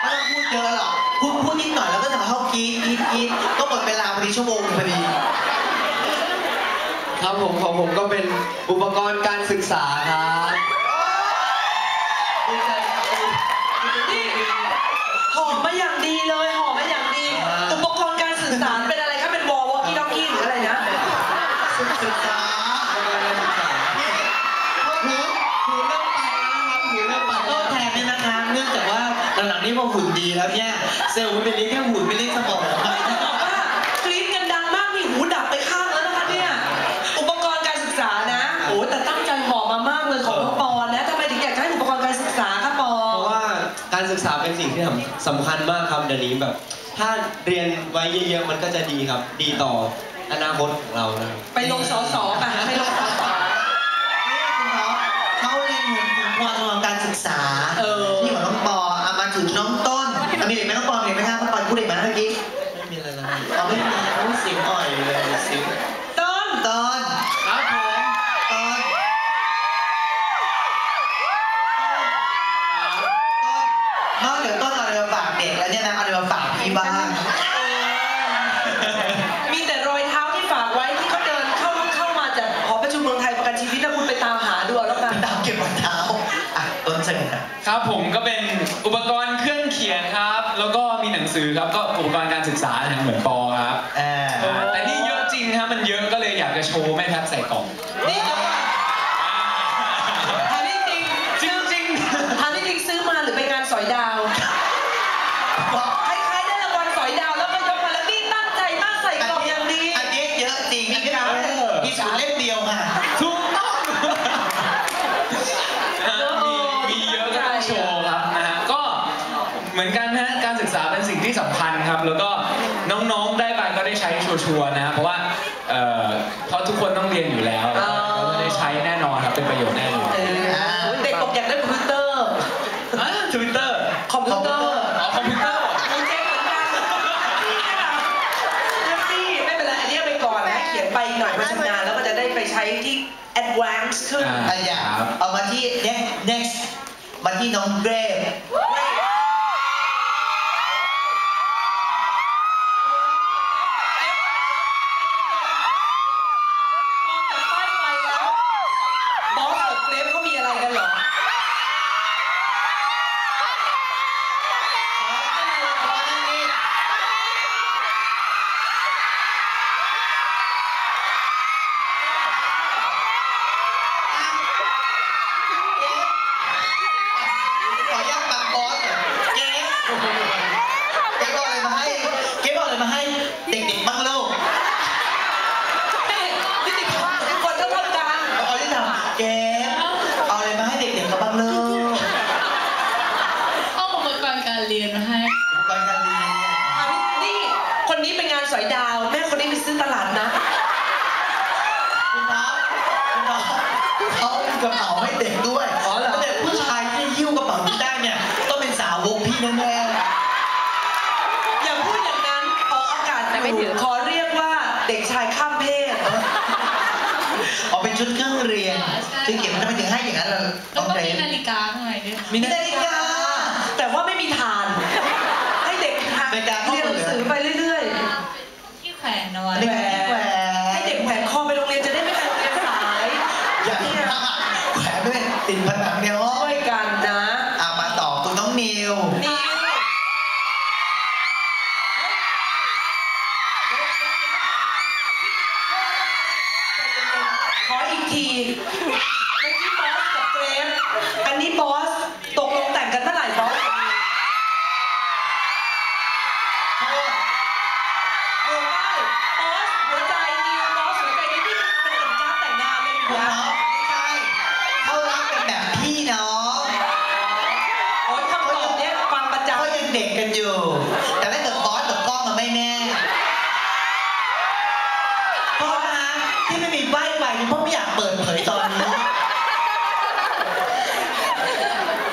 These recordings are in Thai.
ไม่ต้องพูดเยอะหรอกพูดพูดนิดหน่อยแล้วก็ทำให้เขากรีดกรีดกรีดก็หมดเวลาพอดีชั่วโมงพอดี ครับผมของผมก็เป็นอุปกรณ์การศึกษาครับนี่หอมมาอย่างดีเลยหอมมาอย่างดี อุปกรณ์การสื่อสารเป็นอะไรคะเป็นวอลวอกกี้ด็อกกี้หรืออะไรนะ ศึกษา นี้พอหุ่นดีแล้วเนี่ยเซลล์มันเป็นเลี้ยงแค่หุ่นไม่เลี้ยงสมองบอกว่ากรี๊ดกันดังมากนี่หูดับไปข้างแล้วนะคะเนี่ยอุปกรณ์การศึกษานะโอ้แต่ตั้งใจหอมมามากเลยของน้องปอนะทำไมถึงอยากจะให้อุปกรณ์การศึกษาคะปอเพราะว่าการศึกษาเป็นสิ่งที่สำคัญมากครับเดี๋ยวนี้แบบ ถ้าเรียนไว้เยอะๆมันก็จะดีครับ ดีต่ออนาคตของเรานะครับไปลงสอสอป่ะไปลงสอสอ เขาเรียนถึงความของการศึกษา เออ นี่ของน้องปอเอามาถึงน้องต้นเอามีเด็กไหมน้องปอมีเด็กไหมครับน้องปอพูดเด็กไหมเมื่อกี้ ไม่มีอะไรแล้ว เอาไม่มีเขาเสียงอ่อยเลยเสียง ต้น ต้น ครับผม ต้น นอกจากต้นเอาอะไรมาฝากเด็กแล้วเนี่ยนะเอาอะไรมาฝากพี่บ้าง มีแต่รอยเท้าที่ฝากไว้ที่เขาเดินเข้าเข้ามาจากหอประชุมเมืองไทยประกันชีวิตนะคุณไปตามหาดูเอาแล้วกันตามเก็บรองเท้าอะต้นเสนอครับผมก็เป็นอุปกรณ์เครื่องเขียนครับ แล้วก็มีหนังสือครับก็อุปกรณ์การศึกษานะครับเหมือนปอครับเอออ่าแต่นี่เยอะจริงครับมันเยอะก็เลยอยากจะโชว์แม่แพ็คใส่กล่อง ช้ชัวร์ๆนะฮะเพราะว่าเอ่อเพราะทุกคนต้องเรียนอยู่แล้วอ๋อก็ได้ใช้แน่นอนครับเป็นประโยชน์แน่นอนเออเด็กบอกอยากได้คอมพิวเตอร์ทวิตเตอร์คอมพิวเตอร์อ๋อคอมพิวเตอร์มีเจ๊เหมือนกันแฮปปี้ไม่เป็นไรอันนี้เอาไปก่อนนะเขียนไปอีกหน่อยพอชำนาญแล้วก็จะได้ไปใช้ที่ advance ขึ้น อ่าอะอย่าเอามาที่ next next มาที่น้องเกรฟ มองจากป้ายไฟแล้วบอสกับเกรฟเขามีอะไรกันเหรอ ขออนุญาตบังบอสก่อนเกรฟเกรฟเอาอะไรมาให้เกรฟเอาอะไรมาให้เด็กๆบ้างลูก เฮ้ยนี่ติดคนเท่าๆกัน เอาที่ทำเกรฟเอาอะไรมาให้เด็กๆเขาบ้างลูก เอาอุป กรณ์การเรียนมาให้ อุปกรณ์การเรียนอะนี่คนนี้เป็นงานสอยดาว แม่คนนี้ไปซื้อตลาดนะ คุณน้องคุณน้องเขามีกระเป๋าให้เด็กด้วยอ๋อเหรอ แล้วเด็กผู้ชายที่หิ้วกระเป๋านี้ได้เนี่ยต้องเป็นสาวกพี่แน่ๆอย่าพูดอย่างนั้นออกอากาศไม่ถึง ขอเรียกว่าเด็กชายข้ามเพศเอาเป็นชุดเครื่องเรียนคือเก็บมันทำไมถึงให้อย่างนั้นล่ะแล้น้วองก็เกรมีซนาฬิกาข้างในด้วยค่ะมีนาฬิกา แต่ว่าไม่มีทาน ให้เด็กทานนาฬิกาข้อเรียนมืหอนังสือไปเรื่อยที่แขวนเอาไว้นาฬิกาที่แขวนๆให้เด็กแขวนคอไปโรงเรียนจะได้ไม่ไปโรงเรียนสาย อย่าเนี่ยแขวนด้วยติดผนังเนี่ยโอ้ ช่วยยกัน ไม่มีใบไปเพราะไม่อยากเปิดเผยตอนนี้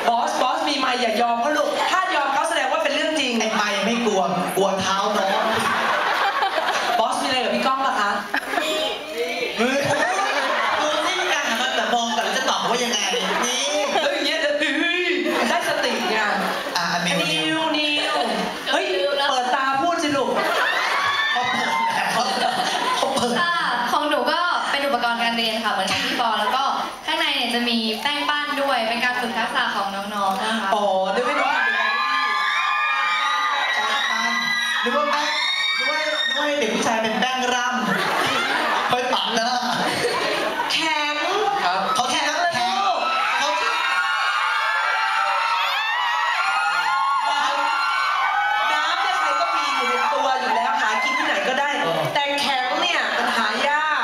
บอส บอสมีไมาอย่ายอมเขาลูก ถ้ายอมเขาแสดงว่าเป็นเรื่องจริงไอ้ไม่ไม่กลัว กลัวเท้าน้อง บอส มีอะไรกับพี่ก้องปะคะ เฮ้ยดูที่มีการหันมาแต่มองกันแล้วจะตอบว่ายังไง นี่ แล้วอย่างเงี้ยจะเฮ้ยได้สติไง อะนิวนิ นิ ว วนิ อุปกรณ์การเรียนค่ะเหมือนกับพี่ปอแล้วก็ข้างในเนี่ยจะมีแป้งปั้นด้วย เป็นการฝึกทักษะของน้องๆนะคะ อ๋อนึกไม่รู้ นึกว่าแป้งนึกว่าหรือว่าให้เด็กผู้ชายเป็นแป้งร่ำไปปักหน้า แข็ง ครับ เขาแข็งแข็งเขาแข็ง น้ำเนี่ยใครก็มีอยู่ในตัวอยู่แล้วหากินที่ไหนก็ได้ แต่แข็งเนี่ยมันหายาก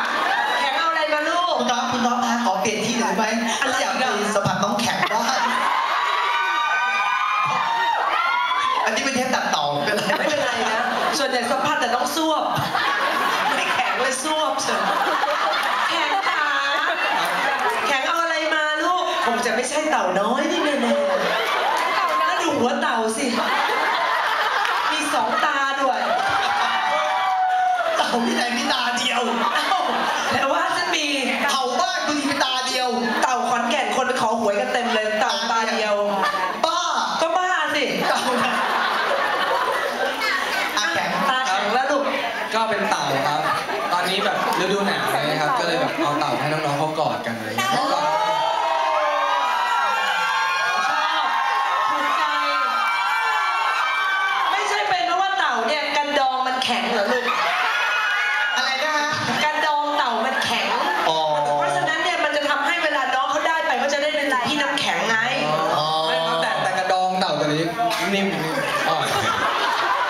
แข็งเอาอะไรมาลูก คุณน้องคุณน้องคะขอเปลี่ยนที่หน่อยไหม อะไร อยาก อะ มีสะพานน้องแข็งบ้างอันนี้เป็นเทปตัดต่อเป็นไร ไม่เป็นไรนะ ส่วนใหญ่สัมผัสแต่ต้องซวบไม่แข็งเลยซวบเฉยแข็งขาแข็งเอาอะไรมาลูก คงจะไม่ใช่เต่าน้อยนี่แน่ๆแล้วดูหัวเต่าสิ มีสองตาด้วย เต่าที่ไหนมีตาเดียวเอ้าแต่ว่าจะมี เต่าบ้านคุณมีตาเดียว เต่าขอนแก่นคนไปขอหวยกันเต็มเลย เต่าตาเดียว บ้า ก็บ้าสิเต่านะอะแข็งตาแข็งแล้วลูก ก็เป็นเต่าครับ ตอนนี้แบบฤดูหนาวเลยครับ ก็เลยแบบเอาเต่าให้น้องๆเขากอดกันอะไรอย่างเงี้ย นี้นิ่มๆอ่อ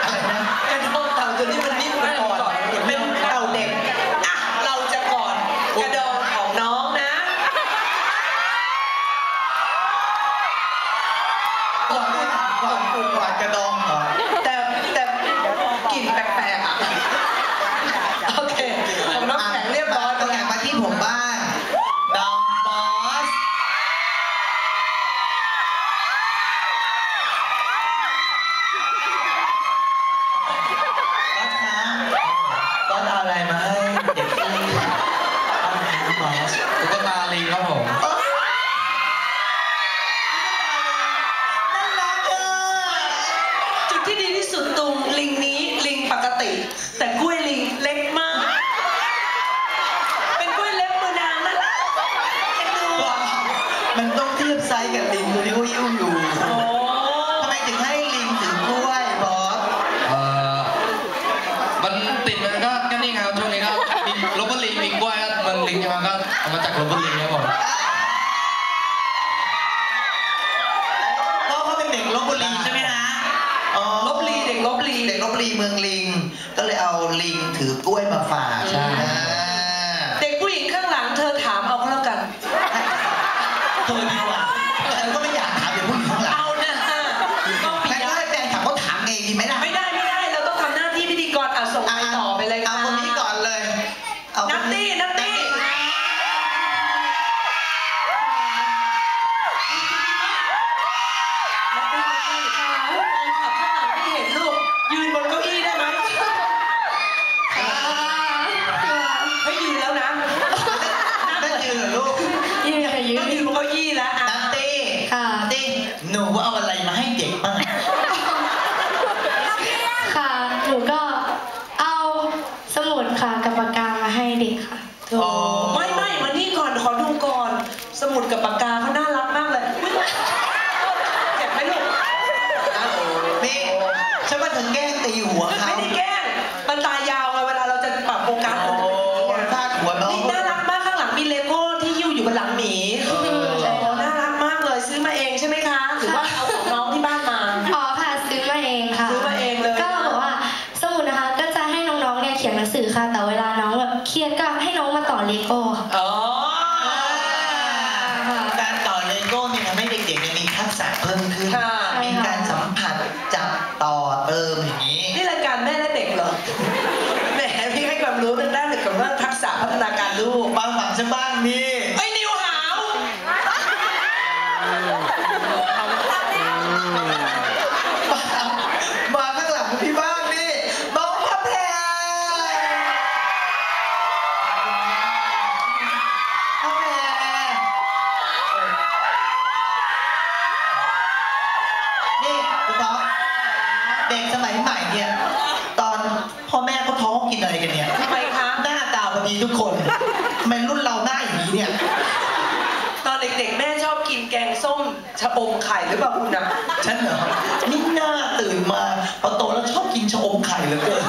อะไรนะกันดองเต่าตัวนี้มันนิ่มกว่าก่อนเป็นเต่าเด็กอะเราจะกอดกระดองของน้องนะก่อนก่อนก่อนก่อนกระดองก่อนแต่แต่กลิ่นแปลกๆอะโอเคของน้องแข็งเรียบร้อย ตัวแข็งมาที่ผมบ้างน้องบอสบอสคะบอสเอาอะไรมาให้เด็กที่บ้านคะบอส ตุ๊กตาลิงครับผม โอ๊ยน่ารักอะ จุดที่ดีที่สุดตรงลิงนี้ลิงปกติ แต่กล้วยลิงเล็กมาก เป็นกล้วยเล็บมือนางนั่นแหละเอ็นดู ว้าวมันต้องเทียบ ไซส์กับลิงตัวที่เขายิ้วอยู่โอ้ทำไมถึงให้ลิงถือกล้วยบอสเอ่อมันติดมันก็ก็นี่ครับช่วงนี้ก็มีลบบุรีมีกล้วยก็มันลิงใช่ไหมก็เอามาจากลบบุรีครับผมเพราะเขาเป็นเด็กลบบุรีใช่ไหมฮะอ๋อลบลีเด็กลบลีเด็กลบบุรีเมืองลิง ก็เลยเอาลิงถือกล้วยมาฝากใช่อ่าเด็กผู้หญิงข้างหลังเธอถามเอาก็แล้วกัน เธอ เลโก้ค่ะ อ๋อการต่อเลโก้เนี่ยทำให้เด็กๆเนี่ยมีทักษะเพิ่มขึ้น ค่ะ มีการสัมผัสจับต่อเติมอย่างนี้ นี่รายการแม่และเด็กเหรอ แหมพี่ให้ความรู้เป็นด้านเกี่ยวกับเรื่องทักษะพัฒนาการลูกมาฝั่งฉันบ้างนี่ ไอ้ยนิวหาว มาข้างหลังพี่บ้างนี่น้องพระแพรพระแพรนี่ คุณน้องเด็กสมัยใหม่เนี่ย ตอนพ่อแม่เขาท้องกินอะไรกันเนี่ยทำไมคะหน้าตาพอดีทุกคนทำไมรุ่นเราหน้าอย่างนี้เนี่ย ตอนเด็กๆ แม่ชอบกินแกงส้มชะอมไข่หรือเปล่าคุณนะฉันเหรอนี่หน้าตื่นมาพอโตแล้วชอบกินชะอมไข่เหลือเกิน